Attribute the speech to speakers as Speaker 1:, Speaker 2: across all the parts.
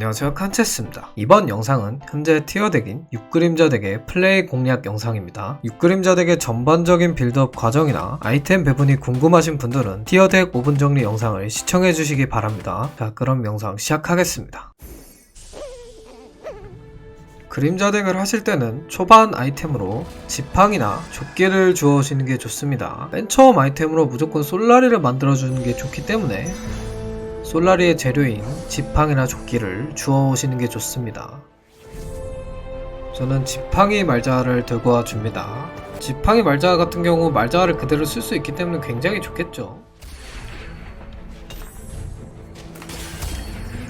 Speaker 1: 안녕하세요 칸체스입니다. 이번 영상은 현재 티어 덱인 6그림자 덱의 플레이 공략 영상입니다. 6그림자 덱의 전반적인 빌드업 과정이나 아이템 배분이 궁금하신 분들은 티어 덱 5분 정리 영상을 시청해 주시기 바랍니다. 자 그럼 영상 시작하겠습니다. 그림자 덱을 하실 때는 초반 아이템으로 지팡이나 조끼를 주어시는 게 좋습니다. 맨 처음 아이템으로 무조건 솔라리를 만들어주는 게 좋기 때문에 솔라리의 재료인 지팡이나 조끼를 주워 오시는 게 좋습니다. 저는 지팡이 말자를 들고 와 줍니다. 지팡이 말자 같은 경우 말자를 그대로 쓸 수 있기 때문에 굉장히 좋겠죠.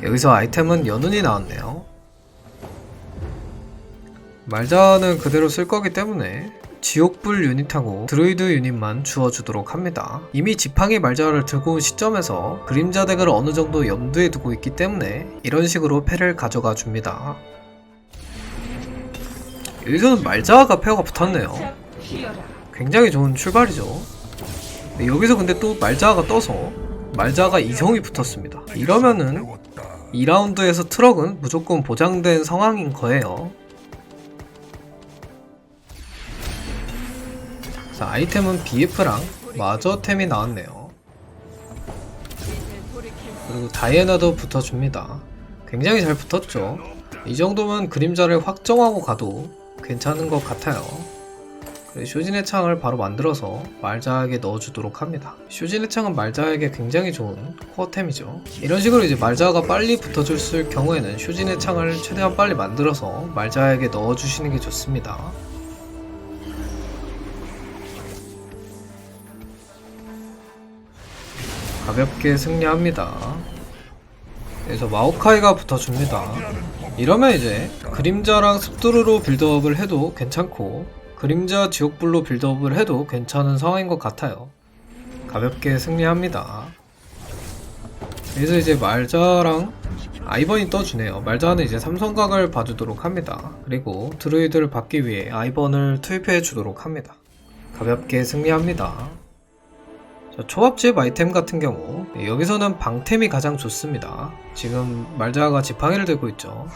Speaker 1: 여기서 아이템은 연운이 나왔네요. 말자는 그대로 쓸 거기 때문에 지옥불 유닛하고 드루이드 유닛만 주어주도록 합니다. 이미 지팡이 말자를 들고 온 시점에서 그림자 덱을 어느 정도 염두에 두고 있기 때문에 이런 식으로 패를 가져가 줍니다. 여기서는 말자가 페어가 붙었네요. 굉장히 좋은 출발이죠. 네, 여기서 근데 또 말자가 떠서 말자가 이성이 붙었습니다. 이러면은 2라운드에서 트럭은 무조건 보장된 상황인 거예요. 자, 아이템은 BF랑 마저템이 나왔네요. 그리고 다이애나도 붙어줍니다. 굉장히 잘 붙었죠. 이 정도면 그림자를 확정하고 가도 괜찮은 것 같아요. 쇼진의 창을 바로 만들어서 말자에게 넣어주도록 합니다. 쇼진의 창은 말자에게 굉장히 좋은 코어템이죠. 이런 식으로 이제 말자가 빨리 붙어줄 경우에는 쇼진의 창을 최대한 빨리 만들어서 말자에게 넣어주시는 게 좋습니다. 가볍게 승리합니다. 그래서 마오카이가 붙어줍니다. 이러면 이제 그림자랑 습두루로 빌드업을 해도 괜찮고 그림자 지옥불로 빌드업을 해도 괜찮은 상황인 것 같아요. 가볍게 승리합니다. 그래서 이제 말자랑 아이번이 떠주네요. 말자는 이제 삼성각을 봐주도록 합니다. 그리고 드루이드를 받기 위해 아이번을 투입해 주도록 합니다. 가볍게 승리합니다. 자, 초밥집 아이템 같은 경우 네, 여기서는 방템이 가장 좋습니다. 지금 말자가 지팡이를 들고 있죠.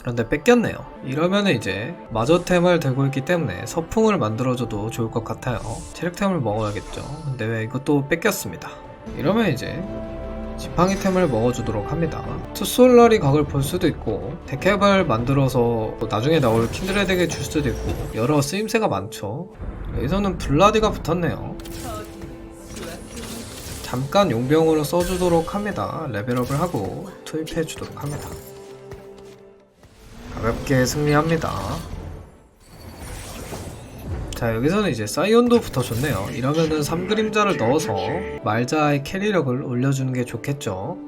Speaker 1: 그런데 뺏겼네요. 이러면 이제 마저템을 들고 있기 때문에 서풍을 만들어줘도 좋을 것 같아요. 체력템을 먹어야겠죠. 근데 왜 이것도 뺏겼습니다. 이러면 이제 지팡이템을 먹어주도록 합니다. 투솔라리 각을 볼 수도 있고 데캡을 만들어서 나중에 나올 킨드레덱에 줄 수도 있고 여러 쓰임새가 많죠. 여기서는 블라디가 붙었네요. 잠깐 용병으로 써주도록 합니다. 레벨업을 하고 투입해 주도록 합니다. 가볍게 승리합니다. 자 여기서는 이제 사이온도 붙어줬네요. 이러면은 3그림자를 넣어서 말자의 캐리력을 올려주는 게 좋겠죠.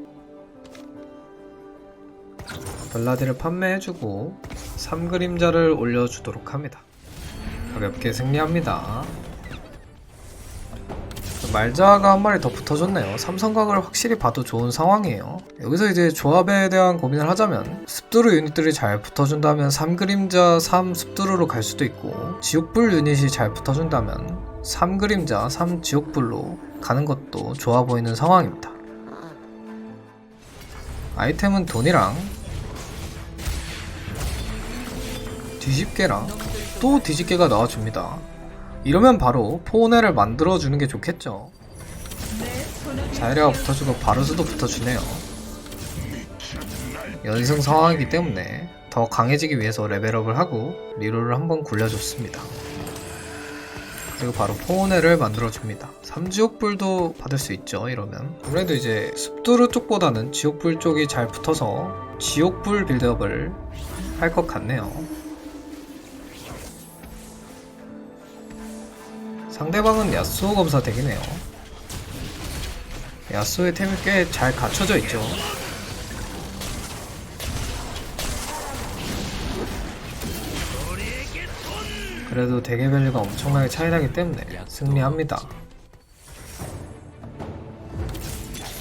Speaker 1: 블라디를 판매해주고 3그림자를 올려주도록 합니다. 가볍게 승리합니다. 말자가 한 마리 더 붙어줬네요. 삼성각을 확실히 봐도 좋은 상황이에요. 여기서 이제 조합에 대한 고민을 하자면 습두루 유닛들이 잘 붙어준다면 3그림자 3 습두루로 갈 수도 있고 지옥불 유닛이 잘 붙어준다면 3그림자 3 지옥불로 가는 것도 좋아 보이는 상황입니다. 아이템은 돈이랑 뒤집개랑 또 뒤집개가 나와줍니다. 이러면 바로 포네를 만들어주는 게 좋겠죠. 자이레가 붙어주고 바루스도 붙어주네요. 연승 상황이기 때문에 더 강해지기 위해서 레벨업을 하고 리롤을 한번 굴려줬습니다. 그리고 바로 포네를 만들어줍니다. 삼지옥불도 받을 수 있죠, 이러면. 아무래도 이제 습두루 쪽보다는 지옥불 쪽이 잘 붙어서 지옥불 빌드업을 할 것 같네요. 상대방은 야스오 검사 덱이네요. 야스오의 템이 꽤 잘 갖춰져 있죠. 그래도 덱의 밸류가 엄청나게 차이나기 때문에 승리합니다.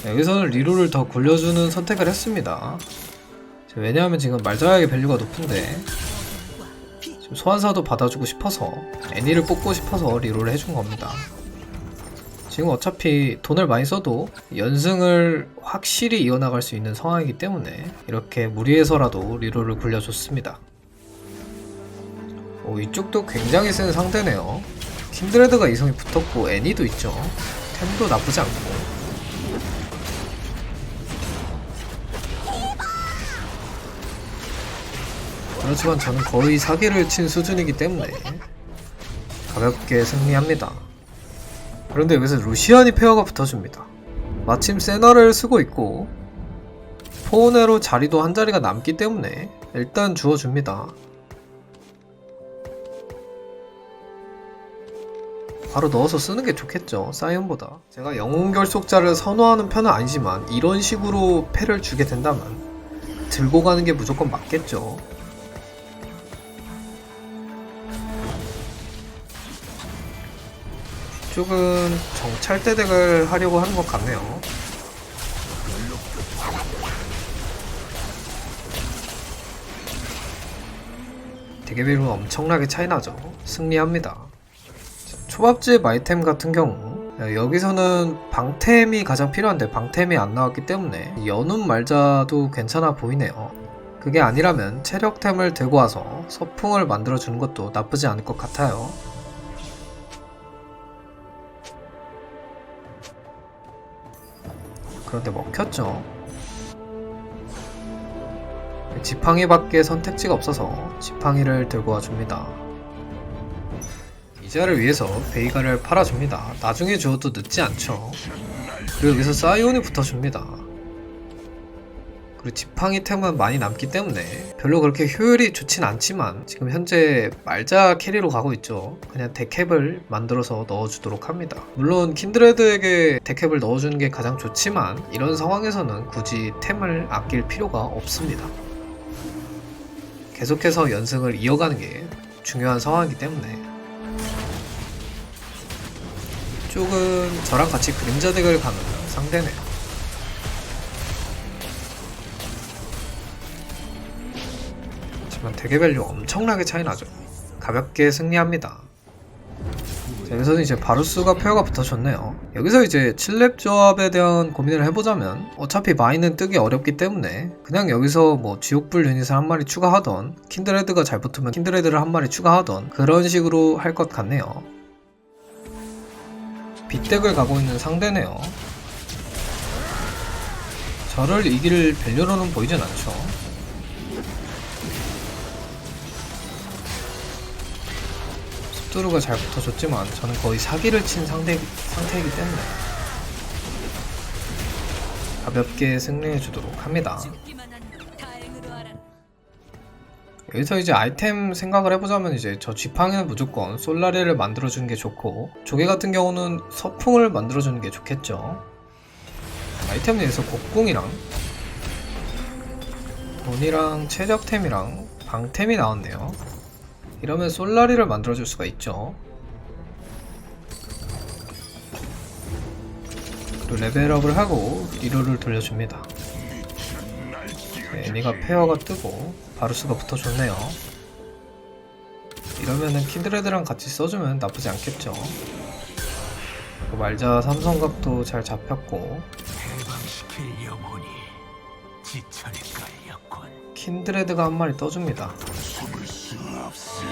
Speaker 1: 여기서는 리로를 더 굴려주는 선택을 했습니다. 왜냐하면 지금 말자의 밸류가 높은데 지금 소환사도 받아주고 싶어서 애니를 뽑고 싶어서 리롤을 해준 겁니다. 지금 어차피 돈을 많이 써도 연승을 확실히 이어나갈 수 있는 상황이기 때문에 이렇게 무리해서라도 리로를 굴려줬습니다. 오, 이쪽도 굉장히 센 상대네요. 킨드레드가 이성이 붙었고 애니도 있죠. 템도 나쁘지 않고. 그렇지만 저는 거의 사기를 친 수준이기 때문에 가볍게 승리합니다. 그런데 여기서 루시안이 페어가 붙어줍니다. 마침 세나를 쓰고 있고 포네로 자리도 한 자리가 남기 때문에 일단 주워줍니다. 바로 넣어서 쓰는 게 좋겠죠 사이언보다 제가 영웅 결속자를 선호하는 편은 아니지만 이런 식으로 패를 주게 된다면 들고 가는 게 무조건 맞겠죠 이쪽은 정찰대 덱을 하려고 하는 것 같네요 대개비로 엄청나게 차이나죠 승리합니다 초밥집 아이템 같은 경우 여기서는 방템이 가장 필요한데 방템이 안 나왔기 때문에 연운 말자도 괜찮아 보이네요. 그게 아니라면 체력템을 들고 와서 서풍을 만들어 주는 것도 나쁘지 않을 것 같아요. 그런데 먹혔죠. 지팡이 밖에 선택지가 없어서 지팡이를 들고 와줍니다. 이자를 위해서 베이가를 팔아줍니다. 나중에 주어도 늦지 않죠. 그리고 여기서 사이온이 붙어줍니다. 그리고 지팡이 템은 많이 남기 때문에 별로 그렇게 효율이 좋진 않지만 지금 현재 말자 캐리로 가고 있죠. 그냥 데캡을 만들어서 넣어주도록 합니다. 물론 킨드레드에게 데캡을 넣어주는 게 가장 좋지만 이런 상황에서는 굳이 템을 아낄 필요가 없습니다. 계속해서 연승을 이어가는 게 중요한 상황이기 때문에 이쪽은 저랑 같이 그림자 덱을 가는 상대네요. 하지만 덱의 밸류 엄청나게 차이 나죠. 가볍게 승리합니다. 자, 여기서는 이제 바루스가 페어가 붙어줬네요. 여기서 이제 7렙 조합에 대한 고민을 해보자면 어차피 마인은 뜨기 어렵기 때문에 그냥 여기서 뭐 지옥불 유닛을 한 마리 추가하던 킨드레드가 잘 붙으면 킨드레드를 한 마리 추가하던 그런 식으로 할 것 같네요. 빗덱을 가고 있는 상대네요. 저를 이길 밸류로는 보이진 않죠. 숫두루가 잘 붙어줬지만 저는 거의 사기를 친 상대, 상태이기 때문에 가볍게 승리해 주도록 합니다. 여기서 이제 아이템 생각을 해보자면 이제 저 지팡이는 무조건 솔라리를 만들어주는 게 좋고 조개 같은 경우는 서풍을 만들어주는 게 좋겠죠 아이템 내에서 곡궁이랑 돈이랑 최적템이랑 방템이 나왔네요 이러면 솔라리를 만들어줄 수가 있죠 그리고 레벨업을 하고 리로를 돌려줍니다 네, 애니가 페어가 뜨고 바루스가 붙어줬네요. 이러면은 킨드레드랑 같이 써주면 나쁘지 않겠죠. 그리고 말자 삼성각도 잘 잡혔고. 킨드레드가 한 마리 떠줍니다.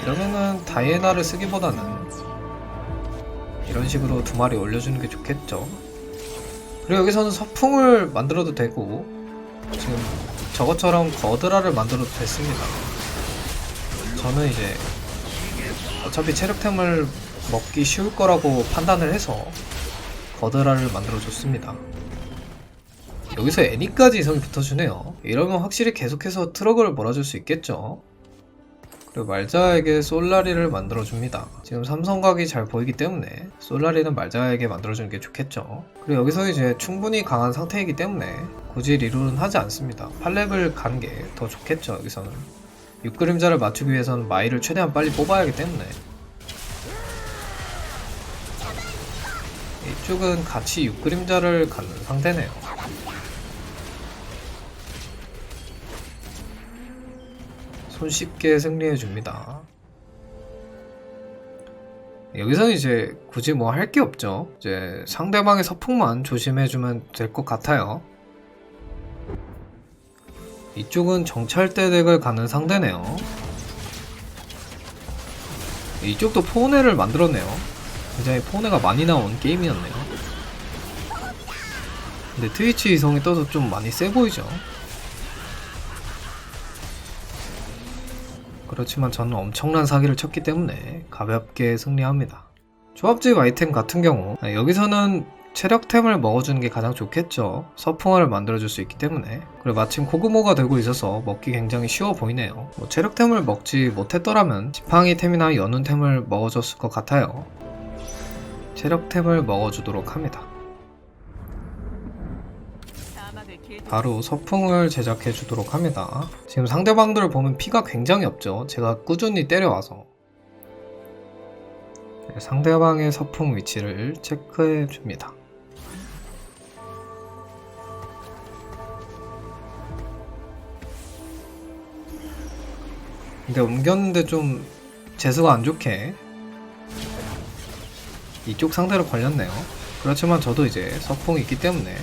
Speaker 1: 이러면은 다이애나를 쓰기보다는 이런 식으로 두 마리 올려주는 게 좋겠죠. 그리고 여기서는 서풍을 만들어도 되고 지금 저것처럼 거드라를 만들어도 됐습니다. 저는 이제 어차피 체력템을 먹기 쉬울 거라고 판단을 해서 거드라를 만들어줬습니다. 여기서 애니까지 이성이 붙어주네요. 이러면 확실히 계속해서 트럭을 몰아줄 수 있겠죠. 그리고 말자에게 솔라리를 만들어줍니다. 지금 삼성각이 잘 보이기 때문에 솔라리는 말자에게 만들어주는 게 좋겠죠. 그리고 여기서 이제 충분히 강한 상태이기 때문에 굳이 리롤은 하지 않습니다. 8렙을 가는 게더 좋겠죠, 여기서는. 6그림자를 맞추기 위해서는 마이를 최대한 빨리 뽑아야 하기 때문에 이쪽은 같이 6그림자를 갖는 상태네요. 손쉽게 승리해 줍니다. 여기서는 이제 굳이 뭐 할 게 없죠. 이제 상대방의 서풍만 조심해 주면 될 것 같아요. 이쪽은 정찰대 덱을 가는 상대네요. 이쪽도 포네를 만들었네요. 굉장히 포네가 많이 나온 게임이었네요. 근데 트위치 이성이 떠서 좀 많이 세 보이죠? 그렇지만 저는 엄청난 사기를 쳤기 때문에 가볍게 승리합니다. 조합집 아이템 같은 경우 아, 여기서는 체력템을 먹어주는 게 가장 좋겠죠. 서풍화를 만들어줄 수 있기 때문에 그리고 마침 코그모가 되고 있어서 먹기 굉장히 쉬워 보이네요. 뭐 체력템을 먹지 못했더라면 지팡이템이나 연운템을 먹어줬을 것 같아요. 체력템을 먹어주도록 합니다. 바로 서풍을 제작해 주도록 합니다. 지금 상대방들을 보면 피가 굉장히 없죠. 제가 꾸준히 때려와서. 네, 상대방의 서풍 위치를 체크해 줍니다. 근데 옮겼는데 좀 재수가 안 좋게 이쪽 상대로 걸렸네요. 그렇지만 저도 이제 서풍이 있기 때문에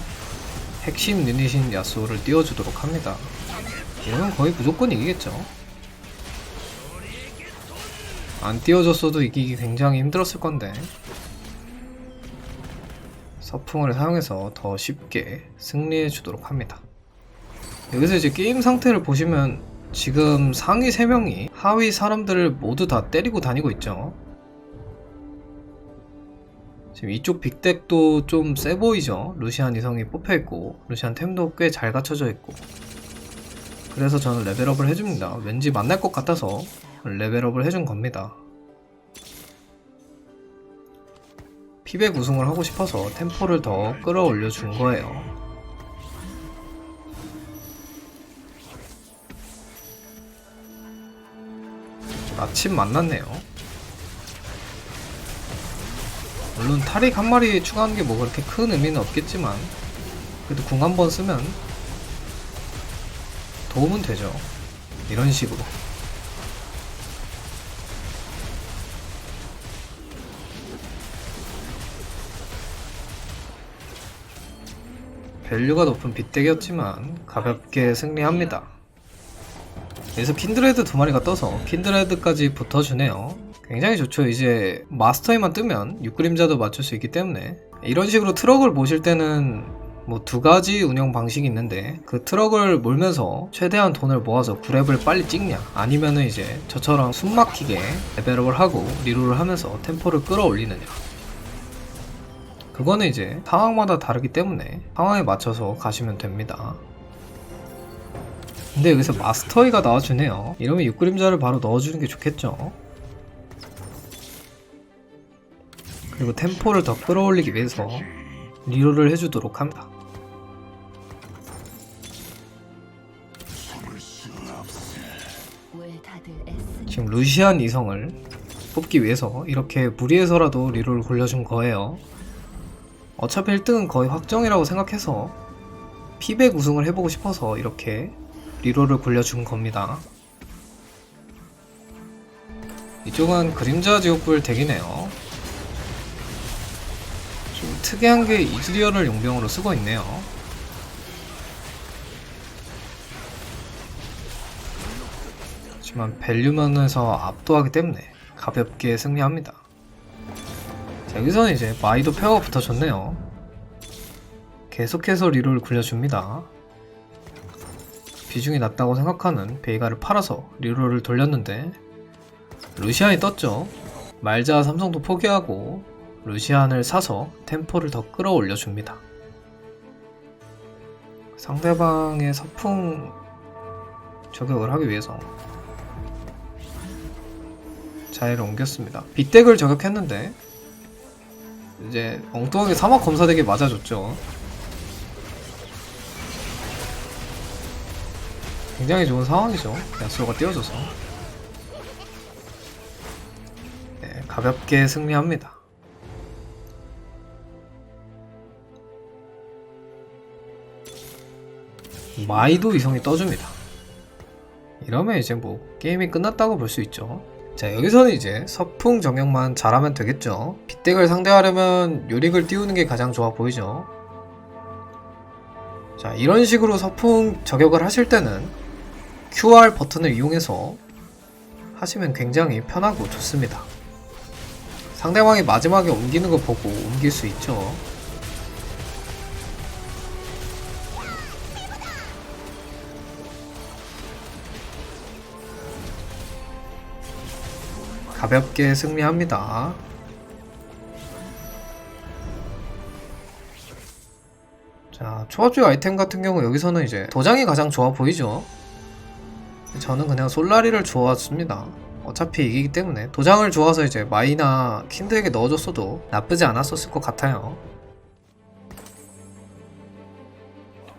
Speaker 1: 핵심 유닛인 야수를 띄워주도록 합니다. 이러면 거의 무조건 이기겠죠. 안 띄워줬어도 이기기 굉장히 힘들었을 건데 서풍을 사용해서 더 쉽게 승리해 주도록 합니다. 여기서 이제 게임 상태를 보시면 지금 상위 3명이 하위 사람들을 모두 다 때리고 다니고 있죠. 지금 이쪽 빅덱도 좀 세 보이죠? 루시안 이성이 뽑혀있고 루시안 템도 꽤 잘 갖춰져 있고 그래서 저는 레벨업을 해줍니다. 왠지 만날 것 같아서 레벨업을 해준 겁니다. 피백 우승을 하고 싶어서 템포를 더 끌어올려 준 거예요. 마침 만났네요. 물론 탈익 한 마리 추가하는 게 뭐 그렇게 큰 의미는 없겠지만 그래도 궁 한 번 쓰면 도움은 되죠. 이런 식으로. 밸류가 높은 빗대기였지만 가볍게 승리합니다. 여기서 킨드레드 두 마리가 떠서 킨드레드까지 붙어주네요. 굉장히 좋죠. 이제 마스터에만 뜨면 6그림자도 맞출 수 있기 때문에 이런 식으로 트럭을 모실 때는 뭐 두 가지 운영 방식이 있는데 그 트럭을 몰면서 최대한 돈을 모아서 구랩을 빨리 찍냐 아니면은 이제 저처럼 숨막히게 레벨업을 하고 리롤을 하면서 템포를 끌어올리느냐 그거는 이제 상황마다 다르기 때문에 상황에 맞춰서 가시면 됩니다. 근데 여기서 마스터이가 나와주네요. 이러면 6그림자를 바로 넣어주는 게 좋겠죠. 그리고 템포를 더 끌어올리기 위해서 리롤을 해주도록 합니다. 지금 루시안 이성을 뽑기 위해서 이렇게 무리해서라도 리롤을 굴려준 거예요. 어차피 1등은 거의 확정이라고 생각해서 피백 우승을 해보고 싶어서 이렇게 리롤을 굴려준 겁니다. 이쪽은 그림자 지옥불 덱이네요. 좀 특이한 게 이즈리얼을 용병으로 쓰고 있네요. 하지만 밸류면에서 압도하기 때문에 가볍게 승리합니다. 자, 여기서는 이제 마이도 페어가 붙어줬네요. 계속해서 리롤을 굴려줍니다. 비중이 낮다고 생각하는 베이가를 팔아서 리롤을 돌렸는데 루시안이 떴죠. 말자 삼성도 포기하고 루시안을 사서 템포를 더 끌어올려 줍니다. 상대방의 서풍 저격을 하기 위해서 자리를 옮겼습니다. 빅덱을 저격했는데 이제 엉뚱하게 사막 검사덱에 맞아줬죠. 굉장히 좋은 상황이죠. 야수가 띄워줘서 네, 가볍게 승리합니다. 마이도 이성이 떠줍니다. 이러면 이제 뭐 게임이 끝났다고 볼 수 있죠. 자 여기서는 이제 서풍 정형만 잘하면 되겠죠 빗덱을 상대하려면 요릭을 띄우는 게 가장 좋아 보이죠 자 이런 식으로 서풍 저격을 하실 때는 QR 버튼을 이용해서 하시면 굉장히 편하고 좋습니다 상대방이 마지막에 옮기는 거 보고 옮길 수 있죠 가볍게 승리합니다. 자, 초합주 아이템 같은 경우 여기서는 이제 도장이 가장 좋아 보이죠? 저는 그냥 솔라리를 좋아했습니다. 어차피 이기기 때문에 도장을 좋아서 이제 마이나 킨드에게 넣어줬어도 나쁘지 않았었을 것 같아요.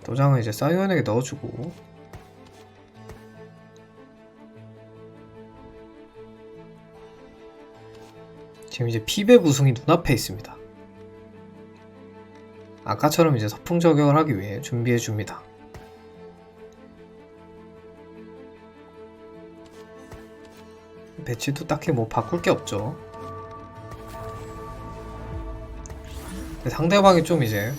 Speaker 1: 도장을 이제 사이온에게 넣어주고 지금 이제 피베 우승이 눈앞에 있습니다. 아까처럼 이제 서풍 저격을 하기 위해 준비해 줍니다. 배치도 딱히 뭐 바꿀 게 없죠. 상대방이 좀 이제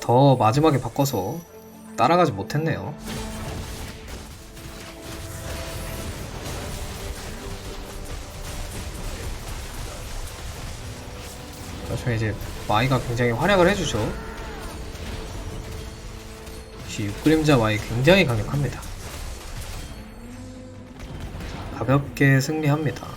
Speaker 1: 더 마지막에 바꿔서 따라가지 못했네요. 나중에 이제 마이가 굉장히 활약을 해주죠. 역시 육그림자 마이 굉장히 강력합니다. 가볍게 승리합니다.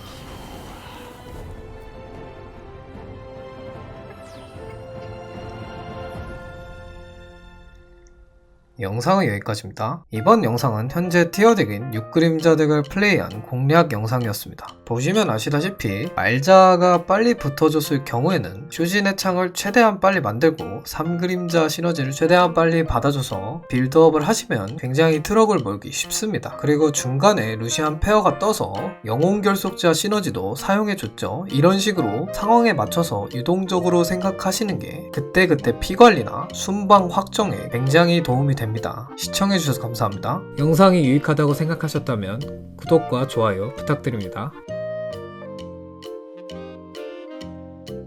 Speaker 1: 영상은 여기까지입니다. 이번 영상은 현재 티어덱인 6그림자 덱을 플레이한 공략 영상이었습니다. 보시면 아시다시피 말자가 빨리 붙어줬을 경우에는 슈진의 창을 최대한 빨리 만들고 3그림자 시너지를 최대한 빨리 받아줘서 빌드업을 하시면 굉장히 트럭을 몰기 쉽습니다. 그리고 중간에 루시안 페어가 떠서 영웅 결속자 시너지도 사용해줬죠. 이런 식으로 상황에 맞춰서 유동적으로 생각하시는 게 그때그때 피 관리나 순방 확정에 굉장히 도움이 됩 니다. 시청해주셔서 감사합니다. 영상이 유익하다고 생각하셨다면 구독과 좋아요 부탁드립니다.